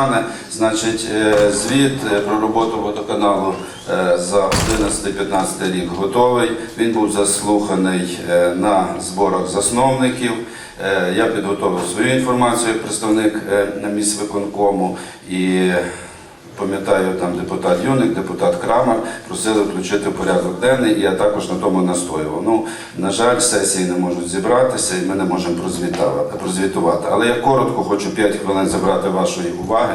Бучани. Значить, е, звіт е, про роботу водоканалу е, за 11-15 рік готовий. Він був заслуханий на зборах засновників. Я підготовив свою інформацію як представник міськвиконкому і Пам'ятаю, там депутат Юник, депутат Крамер просили включити порядок денний, і я також на тому настоював. Ну, на жаль, сесії не можуть зібратися, і ми не можемо прозвітувати. Але я коротко хочу 5 хвилин забрати вашої уваги,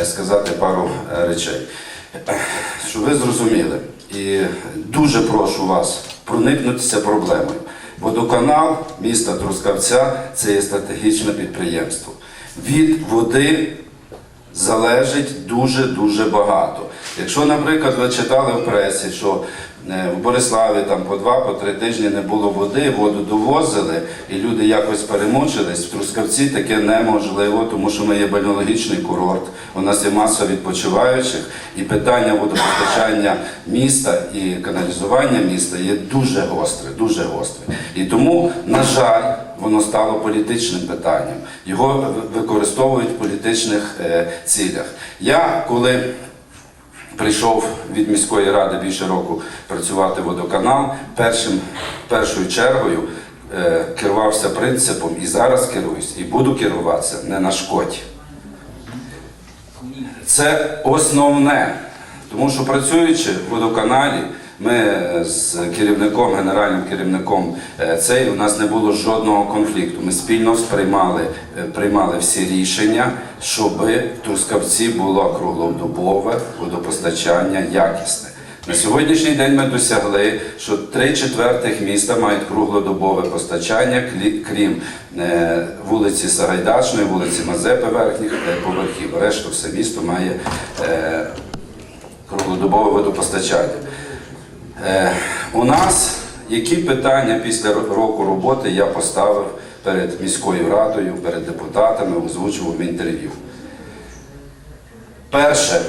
е, сказати пару е, речей. Щоб ви зрозуміли, і дуже прошу вас проникнутися проблемою. Водоканал міста Трускавця це є стратегічне підприємство. Від води залежить дуже-дуже багато. Якщо, наприклад, ви читали в пресі, що в Бориславі там по два, по три тижні не було води, воду довозили, і люди якось перемучились, в Трускавці таке неможливо, тому що ми є бальнеологічний курорт, у нас є маса відпочиваючих, і питання водопостачання міста і каналізування міста є дуже гостре, дуже гостре. І тому, на жаль, воно стало політичним питанням. Його використовують в політичних е, цілях. Я коли прийшов від міської ради більше року працювати водоканал, першим, першою чергою е, керувався принципом і зараз керуюсь, і буду керуватися не на шкоді. Це основне, тому що працюючи в водоканалі, ми е, з керівником, генеральним керівником е, цей, у нас не було жодного конфлікту. Ми спільно сприймали, е, приймали всі рішення, щоб в Трускавці було круглодобове водопостачання якісне. На сьогоднішній день ми досягли, що три четвертих міста мають круглодобове постачання, крім вулиці Сагайдачної, вулиці Мазепи верхніх поверхів. Решту все місто має круглодобове водопостачання. Е, у нас які питання після року роботи я поставив перед міською радою, перед депутатами, озвучував в інтерв'ю. Перше,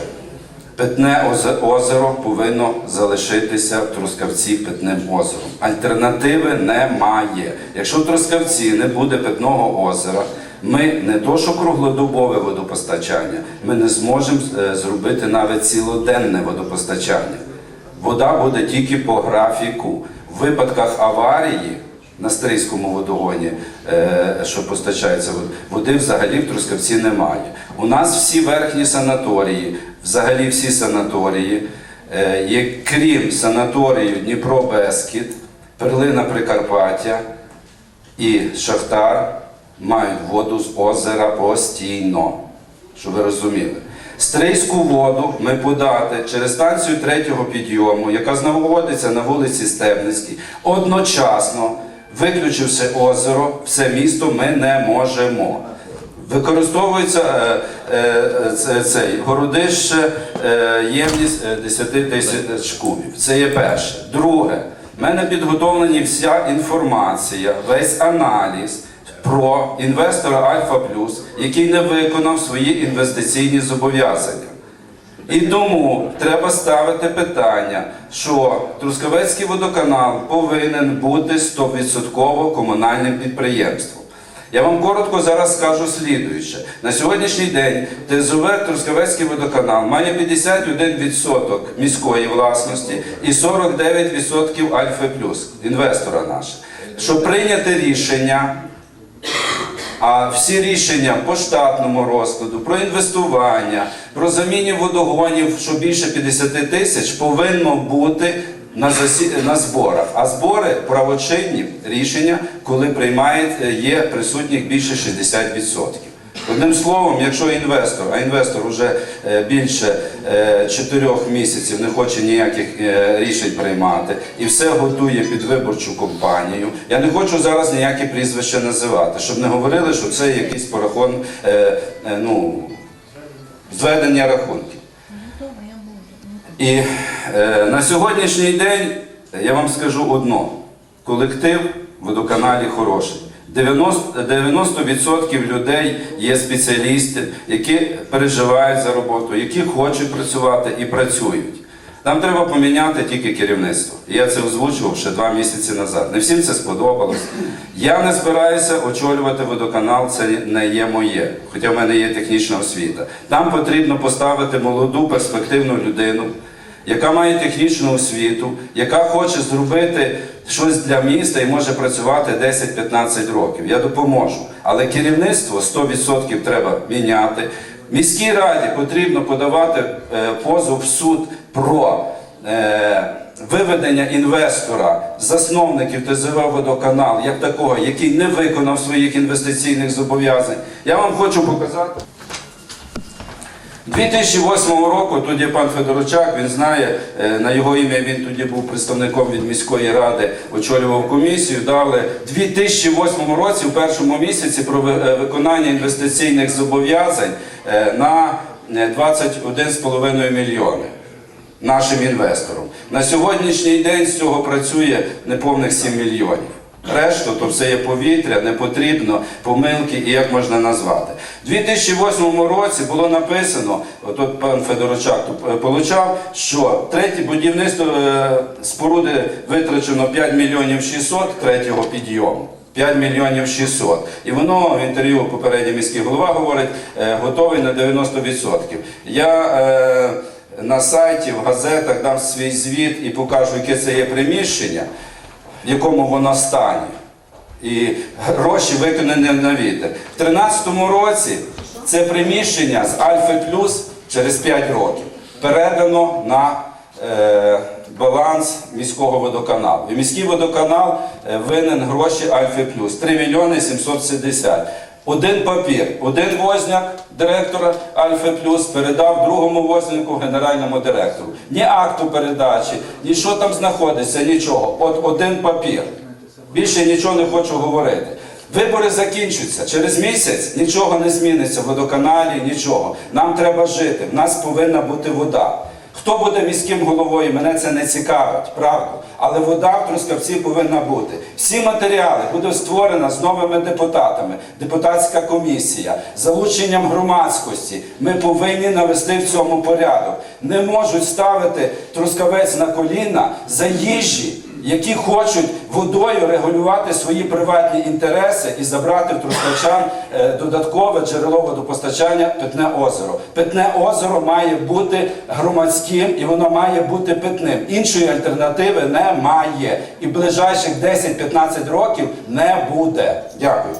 питне озеро повинно залишитися в Трускавці питним озером. Альтернативи немає. Якщо в Трускавці не буде питного озера, ми не то, що круглодобове водопостачання, ми не зможемо е, зробити навіть цілоденне водопостачання. Вода буде тільки по графіку. В випадках аварії на Стрийському водогоні, е, що постачається води взагалі в Трускавці немає. У нас всі верхні санаторії, взагалі всі санаторії, е, крім санаторію Дніпро Бескід, Перлина Прикарпаття і Шахтар, мають воду з озера постійно. Щоб ви розуміли. Стрийську воду ми подати через станцію третього підйому, яка знаходиться на вулиці Стебницькій, одночасно, виключивши озеро, все місто ми не можемо. Використовується е, е, цей городище е, ємність е, 10 тисяч кубів. Це є перше. Друге, в мене підготовлені вся інформація, весь аналіз про інвестора Альфа Плюс, який не виконав свої інвестиційні зобов'язання. І тому треба ставити питання, що Трускавецький водоканал повинен бути 100% комунальним підприємством. Я вам коротко зараз скажу слідуюче. На сьогоднішній день ТЗВ Трускавецький водоканал має 51% міської власності і 49% Альфа Плюс, інвестора наше. Щоб прийняти рішення а всі рішення по штатному розкладу, про інвестування, про заміні водогонів, що більше 50 тисяч, повинно бути на, засі... на зборах. А збори правочинні рішення, коли приймають, е, є присутніх більше 60%. Одним словом, якщо інвестор, а інвестор вже е, більше е, чотирьох місяців не хоче ніяких е, рішень приймати і все готує під виборчу кампанію, я не хочу зараз ніякі прізвища називати, щоб не говорили, що це якийсь порахун, ну, зведення рахунків. І на сьогоднішній день я вам скажу одно: колектив водоканалі хороший. 90%, 90% людей є спеціалісти, які переживають за роботу, які хочуть працювати і працюють. Там треба поміняти тільки керівництво. Я це озвучував ще два місяці назад. Не всім це сподобалось. Я не збираюся очолювати водоканал, це не є моє, хоча в мене є технічна освіта. Там потрібно поставити молоду перспективну людину, яка має технічну освіту, яка хоче зробити щось для міста і може працювати 10-15 років. Я допоможу. Але керівництво 100% треба міняти. Міській раді потрібно подавати е, позов в суд про е, виведення інвестора, засновників ТЗВ водоканал, як такого, який не виконав своїх інвестиційних зобов'язань. Я вам хочу показати. 2008 року тоді пан Федорчак, він знає, е, на його ім'я він тоді був представником від міської ради, очолював комісію. Дали в 2008 році, в першому місяці, про е, виконання інвестиційних зобов'язань е, на е, 21,5 мільйони нашим інвесторам. На сьогоднішній день з цього працює неповних 7 мільйонів. Решту то все є повітря, не потрібно, помилки і як можна назвати. У 2008 році було написано, отут пан Федорочак е, получав, що третє будівництво е, споруди витрачено 5 мільйонів 600 третього підйому. 5 мільйонів 600. І воно в інтерв'ю попередній міський голова говорить, е, готовий на 90%. Я е, на сайті, в газетах дам свій звіт і покажу, яке це є приміщення, в якому воно стані. І гроші виконані на вітер. В 2013 році це приміщення з Альфи Плюс через 5 років передано на е, баланс міського водоканалу. І міський водоканал е, винен гроші Альфи Плюс 3 мільйони 770. Один папір, один возняк директора Альфа Плюс передав другому вознику генеральному директору. Ні акту передачі, ні що там знаходиться, нічого. От один папір. Більше нічого не хочу говорити. Вибори закінчуються. Через місяць нічого не зміниться в водоканалі, нічого. Нам треба жити. В нас повинна бути вода. Хто буде міським головою, мене це не цікавить, правда. Але вода в Трускавці повинна бути. Всі матеріали будуть створена з новими депутатами, депутатська комісія, залученням громадськості. Ми повинні навести в цьому порядок. Не можуть ставити Трускавець на коліна за їжі які хочуть водою регулювати свої приватні інтереси і забрати в трускавчан е, додаткове джерело водопостачання питне озеро. Питне озеро має бути громадським і воно має бути питним. Іншої альтернативи немає. І ближайших 10-15 років не буде. Дякую.